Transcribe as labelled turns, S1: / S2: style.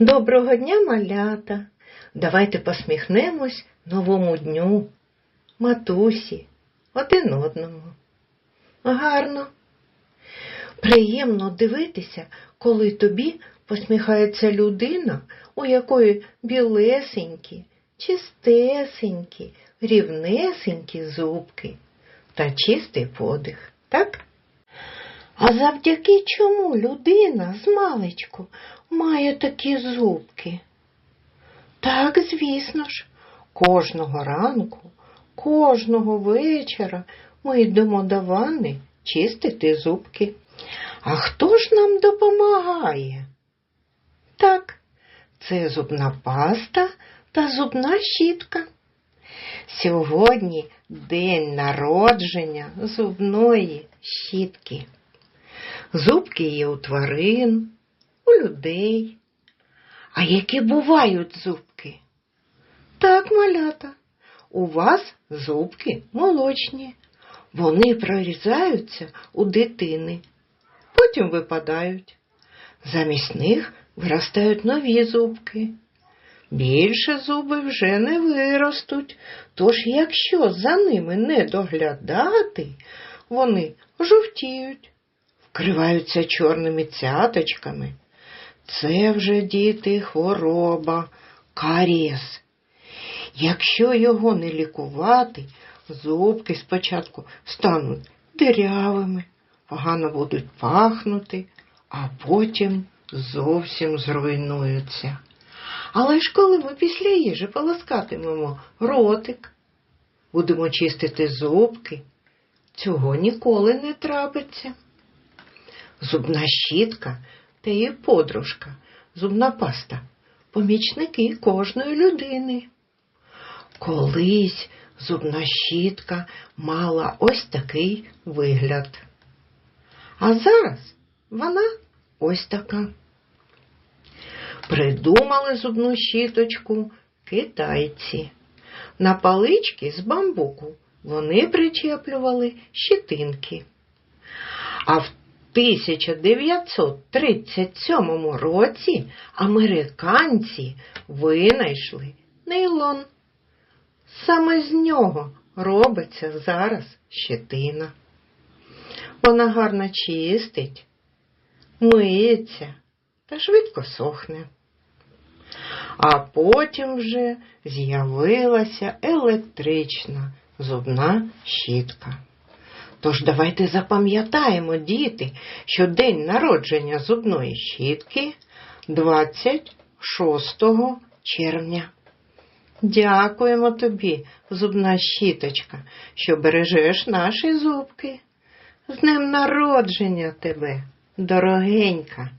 S1: Доброго дня, малята. Давайте посміхнемось новому дню, матусі, один одному. Гарно. Приємно дивитися, коли тобі посміхається людина, у якої білесенькі, чистесенькі, рівнесенькі зубки та чистий подих, так? А завдяки чому людина з маличку має такі зубки? Так, звісно ж, кожного ранку, кожного вечора ми йдемо до ванни чистити зубки. А хто ж нам допомагає? Так, це зубна паста та зубна щітка. Сьогодні день народження зубної щітки. Зубки є у тварин, людей. А які бувають зубки? Так, малята, у вас зубки молочні. Вони прорізаються у дитини, потім випадають. Замість них виростають нові зубки. Більше зуби вже не виростуть, тож якщо за ними не доглядати, вони жовтіють, вкриваються чорними цяточками. Це вже діти хвороба, карієс. Якщо його не лікувати, зубки спочатку стануть дирявими, погано будуть пахнути, а потім зовсім зруйнуються. Але ж коли ми після їжі полоскатимемо ротик, будемо чистити зубки, цього ніколи не трапиться. Зубна щітка її подружка, зубна паста, помічники кожної людини. Колись зубна щітка мала ось такий вигляд. А зараз вона ось така. Придумали зубну щіточку китайці. На палички з бамбуку вони причеплювали щитинки. А в 1937 році американці винайшли нейлон. Саме з нього робиться зараз щетина. Вона гарно чистить, миється та швидко сохне. А потім вже з'явилася електрична зубна щітка. Тож давайте запам'ятаємо, діти, що день народження зубної щітки 26 червня. Дякуємо тобі, зубна щіточка, що бережеш наші зубки. З днем народження тебе, дорогенька.